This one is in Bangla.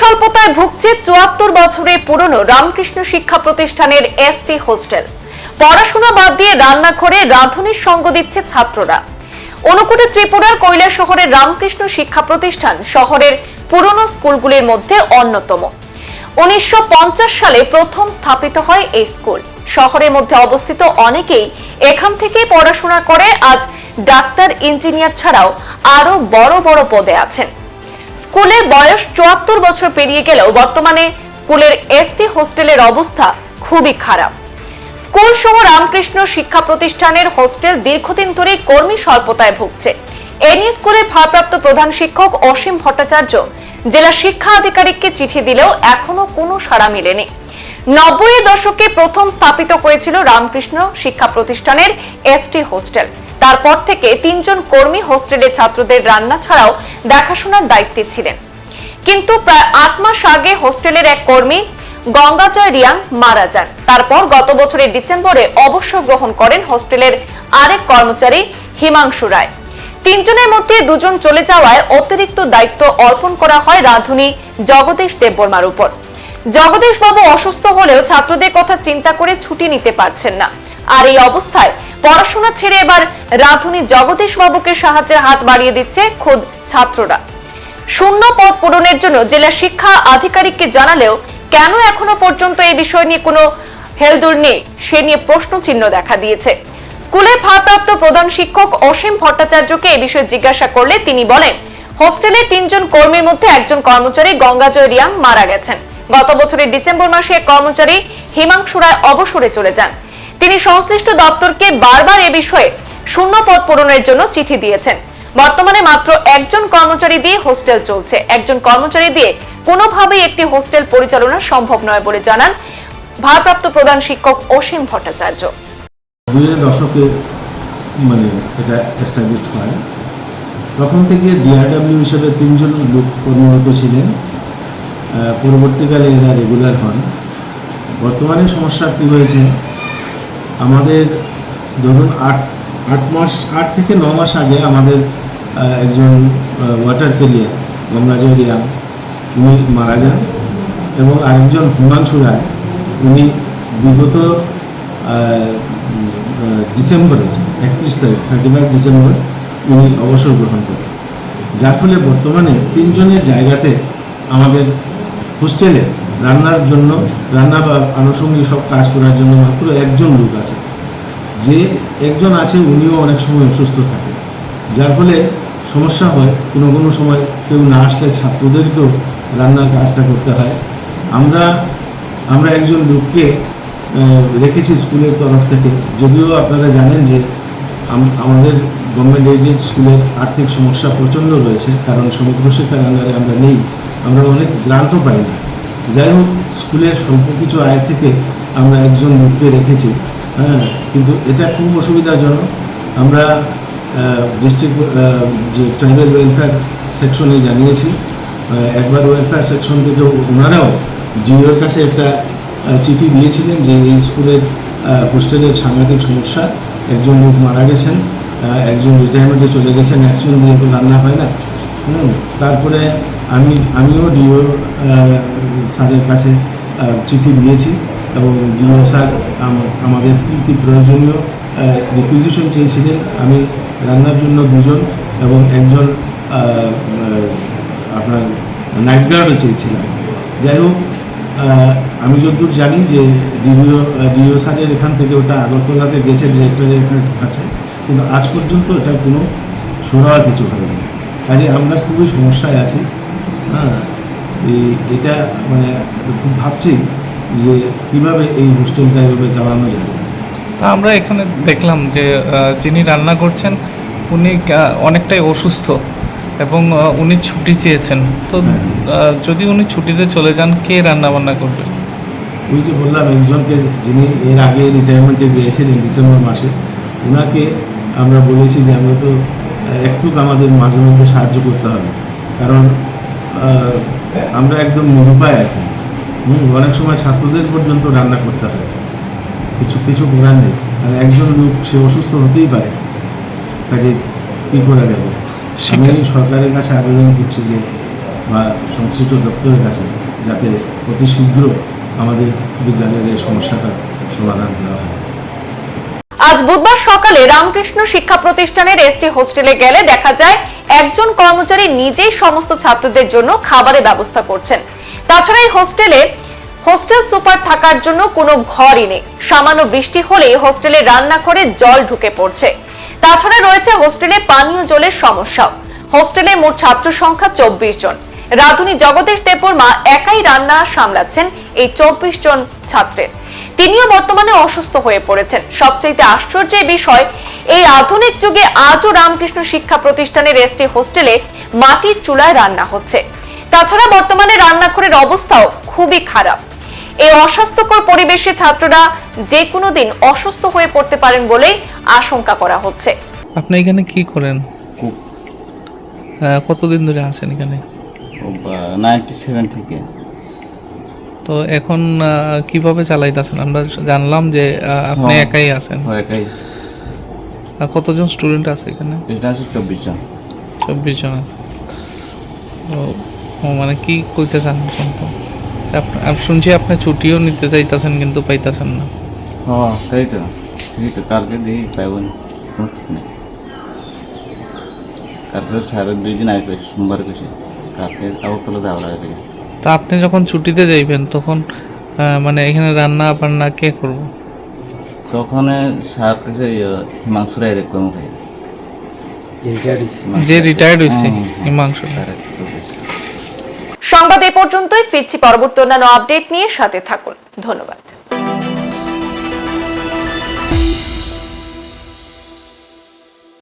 স্বল্পতায় ভুগছে চুয়াত্তর বছরের পুরনো রামকৃষ্ণ শিক্ষা প্রতিষ্ঠানের এসটি হোস্টেল। পড়াশোনা বাদ দিয়ে রান্নাঘরে রাঁধুনির সঙ্গ দিচ্ছে ছাত্ররা। অনুকূটে ত্রিপুরার কৈলা শহরের রামকৃষ্ণ শিক্ষা প্রতিষ্ঠান শহরের পুরনো স্কুলগুলির মধ্যে অন্যতম। উনিশশো পঞ্চাশ সালে প্রথম স্থাপিত হয় এই স্কুল। শহরের মধ্যে অবস্থিত অনেকেই এখান থেকে পড়াশোনা করে, আজ ডাক্তার, ইঞ্জিনিয়ার ছাড়াও আরও বড় বড় পদে আছেন। স্কুলের বয়স চুয়াত্তর বছর পেরিয়ে গেলেও বর্তমানে স্কুলের এসটি হোস্টেলের অবস্থা খুবই খারাপ। স্কুল সহ রামকৃষ্ণ শিক্ষা প্রতিষ্ঠানের হোস্টেল দীর্ঘদিন ধরে কর্মী স্বল্পতায় ভুগছে। এ নিয়ে স্কুলের ভারপ্রাপ্ত প্রধান শিক্ষক অসীম ভট্টাচার্য জেলা শিক্ষা আধিকারিককে চিঠি দিলেও এখনও কোনো সাড়া মেলেনি। নব্বই দশকে প্রথম স্থাপিত হয়েছিল রামকৃষ্ণ শিক্ষা প্রতিষ্ঠানের এসটি হোস্টেল। তারপর থেকে তিনজন কর্মী হোস্টেলের ছাত্রদের রান্না ছাড়াও দেখাশোনার দায়িত্বে ছিলেন। কিন্তু প্রায় আট মাস আগে হোস্টেলের এক কর্মী গঙ্গাজয় রিয়াং মারা যান। তারপর গত বছরের ডিসেম্বরে অবসর গ্রহণ করেন হোস্টেলের আরেক কর্মচারী হিমাংশু রায়। তিনজনের মধ্যে দুজন চলে যাওয়ায় অতিরিক্ত দায়িত্ব অর্পণ করা হয় রাধুনী জগদীশ দেববর্মার উপর। জগদীশ বাবু অসুস্থ হলেও ছাত্রদের কথা চিন্তা করে ছুটি নিতে পারছেন না। আর এই অবস্থায় পড়াশোনা ছেড়ে এবার রাধুনী জগদীশ বাবুকে সাহায্যের হাত বাড়িয়ে দিচ্ছে খোদ ছাত্ররা। শূন্য পদ পূরণের জন্য জেলা শিক্ষা আধিকারিককে জানালেও কেন এখনও পর্যন্ত এই বিষয় নিয়ে কোনো হেলদুর নেই, সে নিয়ে প্রশ্ন চিহ্ন দেখা দিয়েছে। স্কুলের ভারপ্রাপ্ত প্রধান শিক্ষক অসীম ভট্টাচার্যকে এই বিষয়ে জিজ্ঞাসা করলে তিনি বলেন হোস্টেলের তিনজন কর্মীর মধ্যে একজন কর্মচারী গঙ্গাজয় রিয়াং মারা গেছেন। গত বছরের ডিসেম্বর মাসে কর্মচারী হিমাংশু রায় অবসরে চলে যান। তিনি সংশ্লিষ্ট দপ্তরকে বারবার এ বিষয়ে শূন্য পদ পূরণের জন্য চিঠি দিয়েছেন। বর্তমানে মাত্র একজন কর্মচারী দিয়ে হোস্টেল চলছে। একজন কর্মচারী দিয়ে কোনোভাবেই একটি হোস্টেল পরিচালনা সম্ভব নয় বলে জানান ভারপ্রাপ্ত প্রধান শিক্ষক অসীম ভট্টাচার্য। দশকে মানে এটা এস্টাবলিশ হয়। তখন থেকে ডিআরডাব্লিউ হিসেবে তিনজন লোক কর্মরত ছিলেন। পরবর্তীকালে এরা রেগুলার হন। বর্তমানে সমস্যা কী হয়েছে? আমাদের ধরুন আট আট মাস, আট থেকে ন মাস আগে আমাদের একজন ওয়াটার ক্যারিয়ার গঙ্গাজয় রিয়াং উনি মারা যান এবং আরেকজন হিমাংশু রায়, উনি বিগত ডিসেম্বরে, একত্রিশ তারিখ থার্টি ফাইভ ডিসেম্বর, উনি অবসর গ্রহণ করেন। যার ফলে বর্তমানে তিনজনের জায়গাতে আমাদের হোস্টেলে রান্নার জন্য, রান্না বা আনুষঙ্গিক সব কাজ করার জন্য মাত্র একজন লোক আছে। যে একজন আছে উনিও অনেক সময় অসুস্থ থাকে। যার ফলে সমস্যা হয়, কোনো কোনো সময় কেউ না আসলে ছাত্রদেরকেও রান্নার কাজটা করতে হয়। আমরা আমরা একজন লোককে রেখেছি স্কুলের তরফ থেকে। যদিও আপনারা জানেন যে আমাদের গভর্নমেন্ট এডেড স্কুলের আর্থিক সমস্যা প্রচণ্ড রয়েছে, কারণ সমগ্র আন্ডারে আমরা নেই। আমরা অনেক গ্রান্টও পাই না। যাই হোক স্কুলের স্বল্প কিছু আয় থেকে আমরা একজন লোককে রেখেছি হ্যাঁ কিন্তু এটা খুব অসুবিধাজনক। আমরা ডিস্ট্রিক্ট যে ট্রাইবাল ওয়েলফেয়ার সেকশনে জানিয়েছি একবার ওয়েলফেয়ার সেকশন থেকে ওনারাও জিওর কাছে একটা চিঠি দিয়েছিলেন যে এই স্কুলের হোস্টেলের সাংঘাতিক সমস্যা একজন লোক মারা গেছেন একজন রিটায়ারমেন্টে চলে গেছেন একজন দিয়ে রান্না হয় না। হুম, তারপরে আমি, আমিও ডিও স্যারের কাছে চিঠি দিয়েছি এবং ডিও স্যার আমাদের কী কী প্রয়োজনীয় রিকুইজিশন চেয়েছিলেন, আমি রান্নার জন্য দুজন এবং একজন আপনার নাইট গার্ডও চেয়েছিলাম। যাই হোক আমি যতদূর জানি যে ডিও ডিও স্যারের এখান থেকে ওটা আগরতলাতে গেছে ডিরেক্টরের কাছে কিন্তু আজ পর্যন্ত এটা কোনো সরার কিছু হয়নি। কাজে আমরা খুবই সমস্যায় আছি। হ্যাঁ এই- এটা মানে খুব ভাবছি যে কীভাবে এই হোস্টেলটা এভাবে চালানো যাবে তা আমরা এখানে দেখলাম যে যিনি রান্না করছেন উনি অনেকটাই অসুস্থ এবং উনি ছুটি চেয়েছেন। তো যদি উনি ছুটিতে চলে যান কে রান্না বান্না করবে? ওই যে বললাম একজনকে যিনি এর আগে রিটায়ারমেন্টে গিয়েছিলেন ডিসেম্বর মাসে ওনাকে আমরা বলেছি যে আমরা তো একটু আমাদের মাঝে মধ্যে সাহায্য করতে হবে। কারণ আমরা একদম নিরুপায় এখন হুম অনেক সময় ছাত্রদের পর্যন্ত রান্না করতে হয়। কিছু কিছু করার নেই। আর একজন লোক সে অসুস্থ হতেই পারে। কাজে কী করা যাবে? আমি সরকারের কাছে আবেদন করছি যে বা সংশ্লিষ্ট দপ্তরের কাছে যাতে অতি শীঘ্র আমাদের বিদ্যালয়ের এই সমস্যাটার সমাধান দেওয়া হয়। আজ বুধবার সকালে রামকৃষ্ণ শিক্ষা প্রতিষ্ঠানের এসটি হোস্টেলে গেলে দেখা যায় একজন কর্মচারী নিজেই সমস্ত ছাত্রদের জন্য খাবারের ব্যবস্থা করছেন। তাছাড়া এই হোস্টেলে, হোস্টেল সুপার থাকার জন্য কোনো ঘরই নেই। সামান্য বৃষ্টি হলে হোস্টেলে রান্নাঘরে জল ঢুকে পড়ছে। তাছাড়া রয়েছে হোস্টেলে পানীয় জলের সমস্যাও। হোস্টেলে মোট ছাত্র সংখ্যা চব্বিশ জন। রাধুনী জগদীশ দেববর্মা একাই রান্না সামলাচ্ছেন এই চব্বিশ জন ছাত্রের। তিনিও বর্তমানে অসুস্থ হয়ে পড়েছেন। সবচেয়ে আশ্চর্যের বিষয় এই আধুনিক যুগে আজও রামকৃষ্ণ শিক্ষা প্রতিষ্ঠানের এসটি হোস্টেলে মাটির চুলায় রান্না হচ্ছে। তাছাড়া বর্তমানে রান্নাঘরের অবস্থাও খুবই খারাপ। এই অস্বাস্থ্যকর পরিবেশে ছাত্ররা যে কোনো দিন অসুস্থ হয়ে পড়তে পারেন বলেই আশঙ্কা করা হচ্ছে। আপনি এখানে কি করেন? কতদিন ধরে আছেন এখানে? নাইনটি সেভেন থেকে। তো এখন আহ, কীভাবে চালাইতেছেন? আমরা জানলাম যে আহ, আপনি হ্যাঁ। একাই আছেন। একাই। আর কতজন স্টুডেন্ট আছে এখানে? এটা আছে চব্বিশ জন। চব্বিশ জন আছে। ও মানে কি কইতে চান তো? আপ- শুনছি আপনি ছুটিও নিতে চাইতেছেন কিন্তু পাইতেছেন না। হ্যাঁ তাই তো। ঠিক তো কালকে দিই পাইব না। কালকে সাড়ে দুই দিন আগে সোমবার পেয়েছি কালকে আগরতলা যাওয়া লাগে তা আপনি যখন ছুটিতে যাইবেন তখন মানে এখানে রান্না বান্না কে করব? তখন স্যার কাছে হিমাংশু রায় রেকম যে রিটায়ার্ড হয়েছে। হুম, হুম। হিমাংশু সংবাদ এ পর্যন্তই ফিরছি পরবর্তী অন্যান্য আপডেট নিয়ে সাথে থাকুন। ধন্যবাদ।